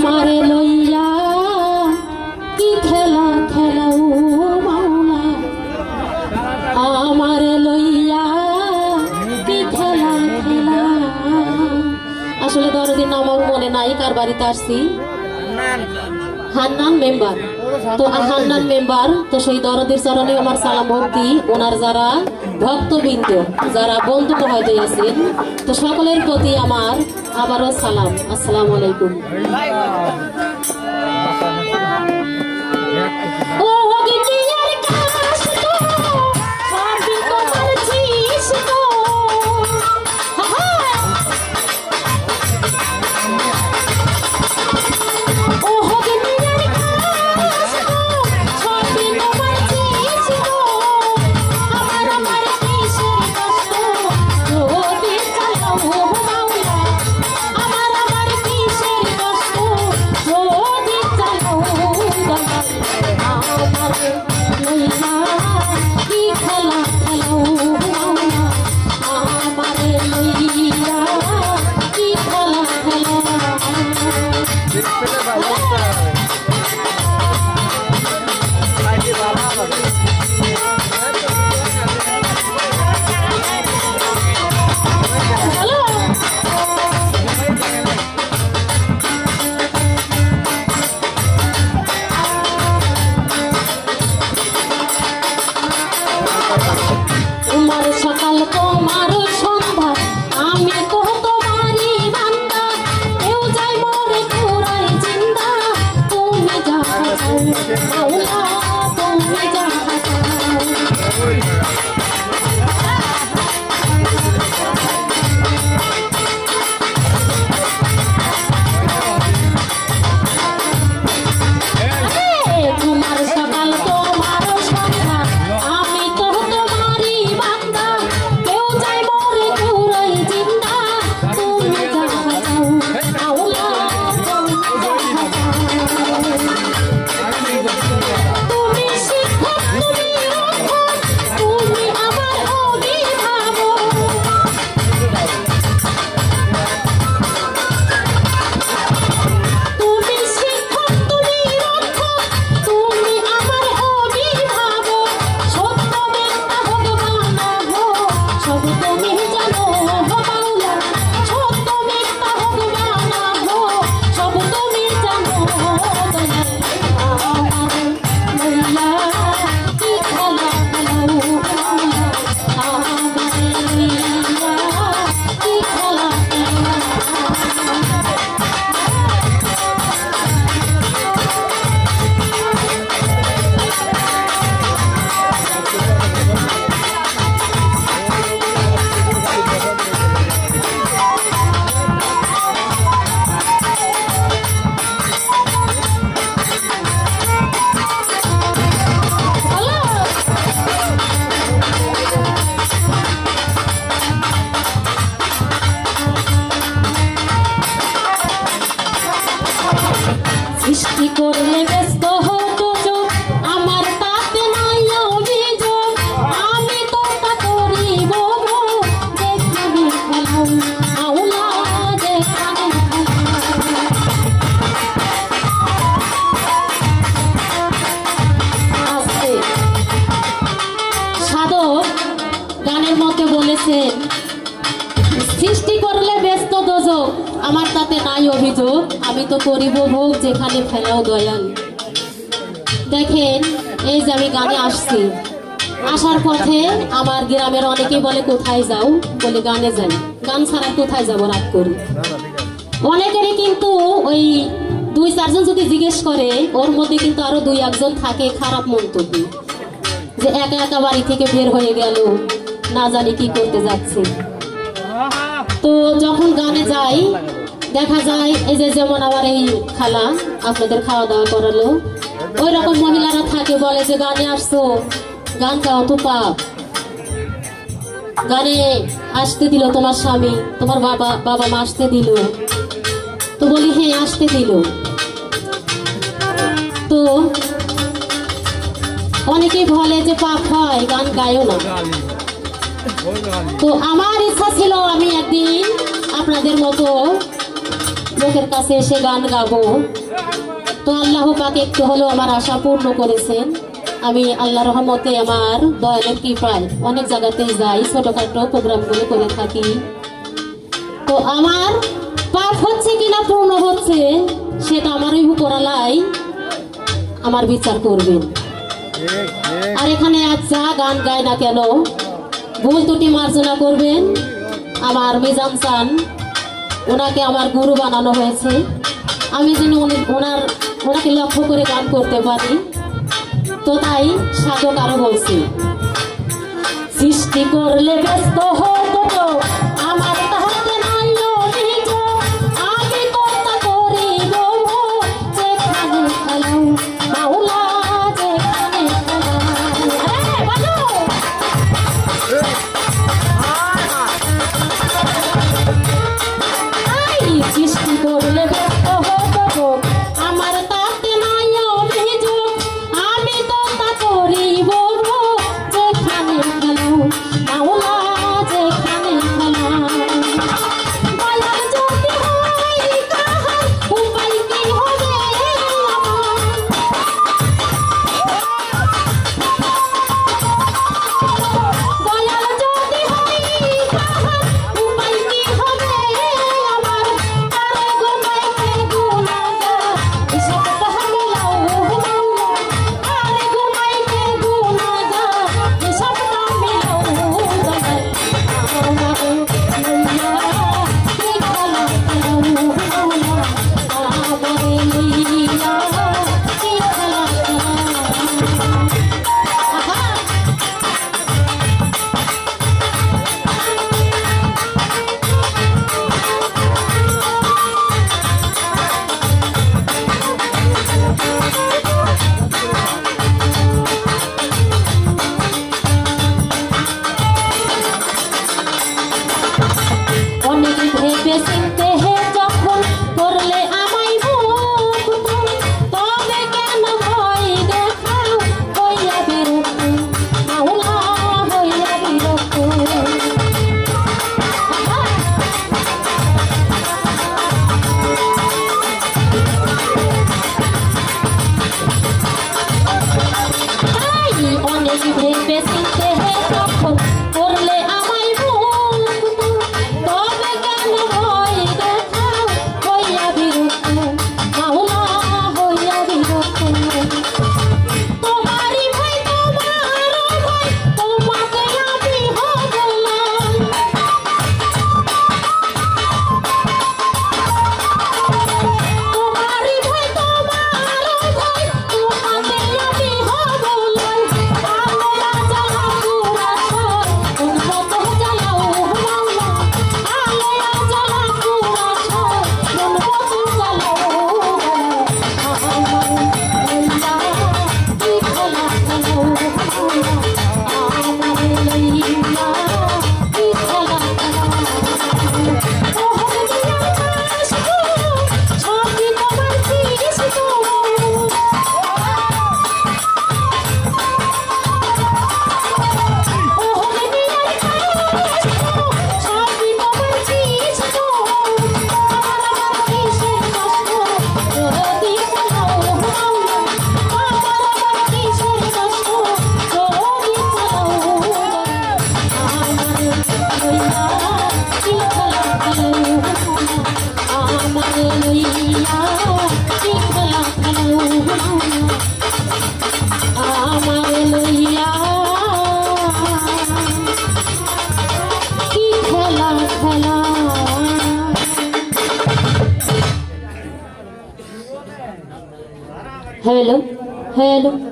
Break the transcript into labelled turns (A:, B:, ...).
A: আমারে লইয়া, কি খেলা খেলাও মাওলা। লইয়া, কি খেলা আসলে দরদিন আমার মনে নাই কার বাড়িতে হান্নান মেম্বার। তো হান্নান মেম্বার, তো সেই দরদির চরণে আমার সালাম ভক্তি, ওনার যারা ভক্তবৃন্দ যারা বন্ধু হয়তো আছেন তো সকলের প্রতি আমার আবারও সালাম। আসসালামু আলাইকুম। মাওলা তুমি যাহা সৃষ্টি করলে ব্যস্ত হতো আমার তাতে নাই অভিযোগ। আমি তো তা করিব যেখানে আউলা আস্তে সাধক গানের মধ্যে বলেছেন আমার তাতে নাই অভিযোগ, আমি তো করিব ভোগ যেখানে ফেলাও দয়াল। দেখেন, এই যে আমি গানে আসছি। আসার পথে আমার গ্রামের অনেকেই বলে, কোথায় যাও? বলে, গানে যাই। গান ছাড়া কোথায় যাব রাত করি। অনেকেরই কিন্তু ওই দুই, চারজন যদি জিজ্ঞেস করে, ওর মধ্যে কিন্তু আরও দুই, একজন থাকে খারাপ মন্তব্য। যে একা একা বাড়ি থেকে বের হয়ে গেল, না জানি কি করতে যাচ্ছে। তো যখন গানে যাই, দেখা যায় এই যে যেমন আমার এই খালা আপনাদের খাওয়া দাওয়া করালো ওই রকম মহিলারা থাকে, বলে যে, গানে আসছো, গান গাও তো পাপ। গানে আসতে দিল তোমার স্বামী, তোমার বাবা বাবা মা আসতে দিল। তো বলি হ্যাঁ আসতে দিল। তো অনেকেই বলে যে, পাপ হয়, গান গায়ও না। তো আমার ইচ্ছা ছিল আমি একদিন আপনাদের মতো লোকের কাছে এসে গান গাবো। তো আল্লাহ পাক একটু হলেও আমার আশা পূর্ণ করেছেন। আমি আল্লাহ রহমতে আমার দয়ালের কৃপায় অনেক জায়গাতে যাই ছোটোখাটো প্রোগ্রামগুলো করে থাকি। তো আমার পাপ হচ্ছে কিনা পূর্ণ হচ্ছে সেটা আমার ওই উপরালাই আমার বিচার করবেন। আর এখানে আচ্ছা গান গায় না কেন ভুল ত্রুটি মার্জনা করবেন। আমার মিজাম চান, ওনাকে আমার গুরু বানানো হয়েছে। আমি যেন উনি, ওনার, ওনাকে লক্ষ্য করে গান করতে পারি। তো তাই সাধক আরও বলছি, সৃষ্টি করলে ব্যস্ত হয় hello? Hello?